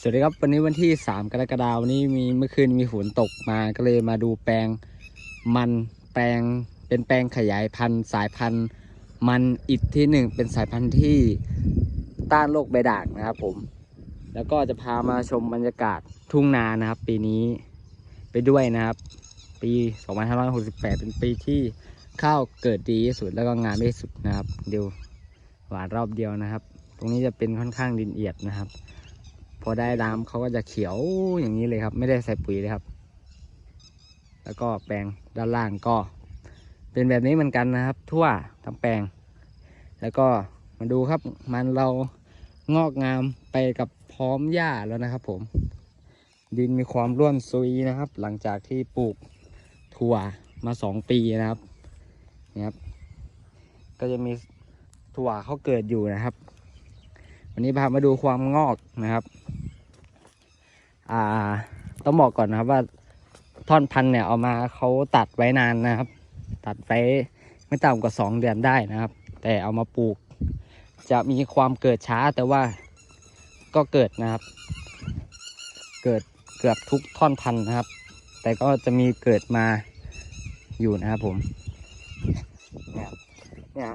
สวัสดีครับวันนี้วันที่ 3 กรกฎาคมวันนี้มีเมื่อคืนมีฝนตกมาก็เลยมาดูแปลงมันแปลงเป็นแปลงขยายพันธุ์ สายพันธุ์มันอิดที่หนึ่งเป็นสายพันธุ์ที่ต้านโรคใบด่างนะครับผม แล้วก็จะพามาชมบรรยากาศทุ่งนานะครับ ปีนี้ไปด้วยนะครับ ปี 2568 เป็นปีที่ข้าวเกิดดีที่สุดแล้วก็งามที่สุดนะครับเดี๋ยวหวานรอบเดียวนะครับ ตรงนี้จะเป็นค่อนข้างดินเอียดนะครับ พอได้น้ำเขาก็จะเขียวอย่างนี้เลยครับ ไม่ได้ใส่ปุ๋ยเลยครับ แล้วก็แปลงด้านล่างก็ เป็นแบบนี้เหมือนกันนะครับ ทั่วทั้งแปลง แล้วก็มาดูครับ มันเรางอกงามไปกับพร้อมหญ้าแล้วนะครับ ผม ดินมีความร่วนซุยนะครับ หลังจากที่ปลูกถั่วมาสองปีนะครับนี่ครับ ก็จะมีถั่วเขาเกิดอยู่นะครับ วันนี้พามาดูความงอกนะครับ อ่า ต้องบอกก่อนนะครับว่าท่อนพันเนี่ยเอามาเขาตัดไว้นานนะครับ ตัดไว้ไม่ต่ำกว่าสองเดือนได้นะครับ แต่เอามาปลูก จะมีความเกิดช้าแต่ว่าก็เกิดนะครับ เกิดเกือบทุกท่อนพันนะครับ แต่ก็จะมีเกิดมาอยู่นะครับผมเนี่ยเนี่ย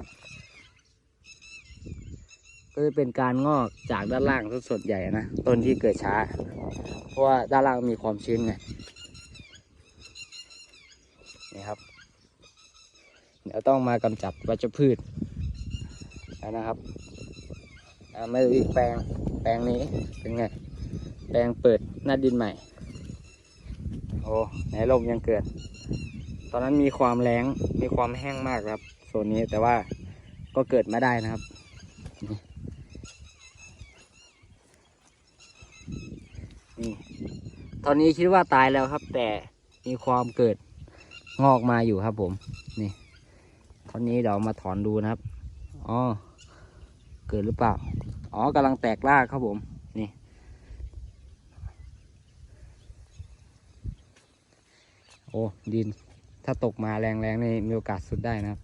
ก็จะเป็นการงอกจากด้านล่างส่วนใหญ่นะต้นที่เกิดช้า เพราะว่าด้านล่างมีความชื้นไงนี่ครับ เดี๋ยวต้องมากำจัดวัชพืชแล้วนะครับอ่ามาดูอีกแปลงแปลงนี้เป็นไง แปลงเปิดหน้าดินใหม่ โอ้ไหนลมยังเกิด ตอนนั้นมีความแรงมีความแห้งมากครับโซนนี้แต่ว่าก็เกิดมาได้นะครับ นี่ ตอนนี้คิดว่าตายแล้วครับ แต่มีความเกิดงอกมาอยู่ครับผม นี่ตอนนี้เดี๋ยวมาถอนดูนะครับ อ๋อ เกิดหรือเปล่า อ๋อกำลังแตกรากครับผม นี่ โอ้ ดิน ถ้าตกมาแรงๆนี่มีโอกาสสุดได้นะครับ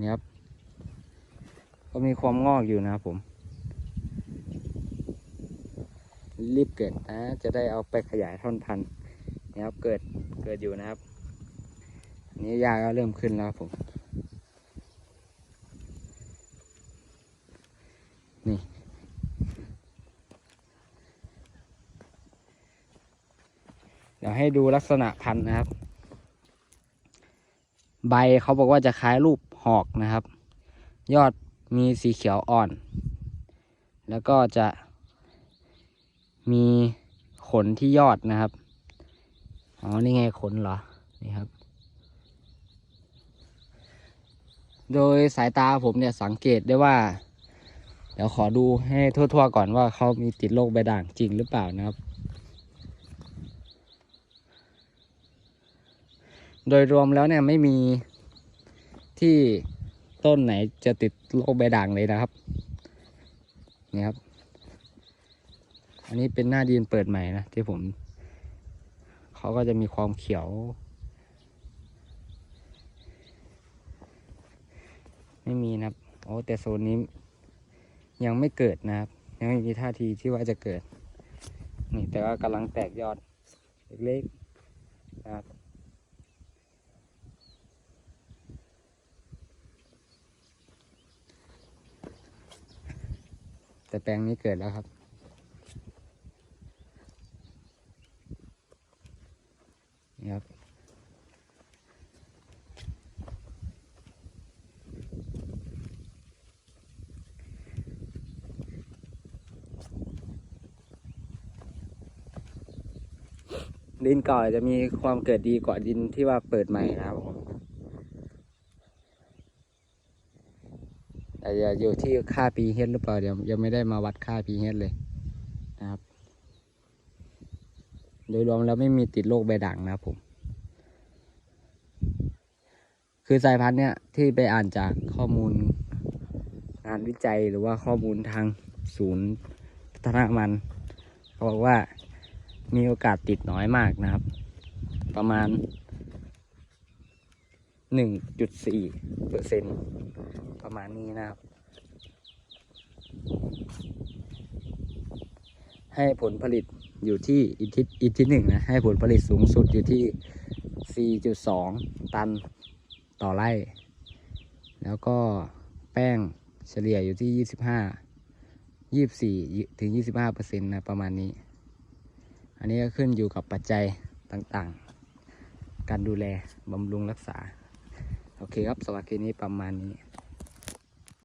นี่ครับ ก็มีความงอกอยู่นะครับผม รีบเกิดนะ จะได้เอาไปขยายท่อนพันธุ์นี่ครับเกิดเกิดอยู่นะครับอันนี้ยาก็เริ่มขึ้นแล้วครับผมนี่เดี๋ยวให้ดูลักษณะพันธุ์นะครับ ใบเขาบอกว่าจะคล้ายรูปหอกนะครับ ยอดมีสีเขียวอ่อน แล้วก็จะ มีขนที่ยอดนะครับ อ๋อ นี่ไงขนเหรอ นี่ครับ โดยสายตาผมเนี่ยสังเกตได้ว่า เดี๋ยวขอดูให้ทั่วๆก่อนว่าเขามีติดโรคใบด่างจริงหรือเปล่านะครับ โดยรวมแล้วเนี่ยไม่มีที่ต้นไหนจะติดโรคใบด่างเลยนะครับ นี่ครับ อันนี้เป็นหน้าดินเปิดใหม่นะที่ผมเขาก็จะมีความเขียว ไม่มีนะครับโอ้แต่โซนนี้ยังไม่เกิดนะครับ ยังไม่มีท่าทีที่ว่าจะเกิด นี่แต่ว่ากำลังแตกยอดเล็กๆนะครับแต่แปลงนี้เกิดแล้วครับ นี่ครับดินเก่าจะมีความเกิดดีกว่าดินที่ว่าเปิดใหม่นะครับผมแต่อย่าอยู่ที่ค่าปีเฮดหรือเปล่าเดี๋ยวยังไม่ได้มาวัดค่าปีเฮดเลยนะครับ โดยรวมแล้วไม่มีติดโรคใบด่างนะครับผม คือสายพันธุ์เนี่ยที่ไปอ่านจากข้อมูลงานวิจัยหรือว่าข้อมูลทางศูนย์พัฒนามันเขาบอกว่ามีโอกาสติดน้อยมากนะครับ ประมาณ 1.4เปอร์เซ็นประมาณนี้นะครับ ให้ผลผลิตอยู่ที่อิทิอิทิหนึ่งนะ ให้ผลผลิตสูงสุดอยู่ที่ 4.2 ตัน ต่อไร่ แล้วก็แป้งเฉลี่ยอยู่ที่ 25 24 ถึง 25เปอร์เซ็นต์นะประมาณนี้ อันนี้ก็ขึ้นอยู่กับปัจจัยต่างๆ การดูแลบำรุงรักษา โอเคครับสวัสดีนี้ประมาณนี้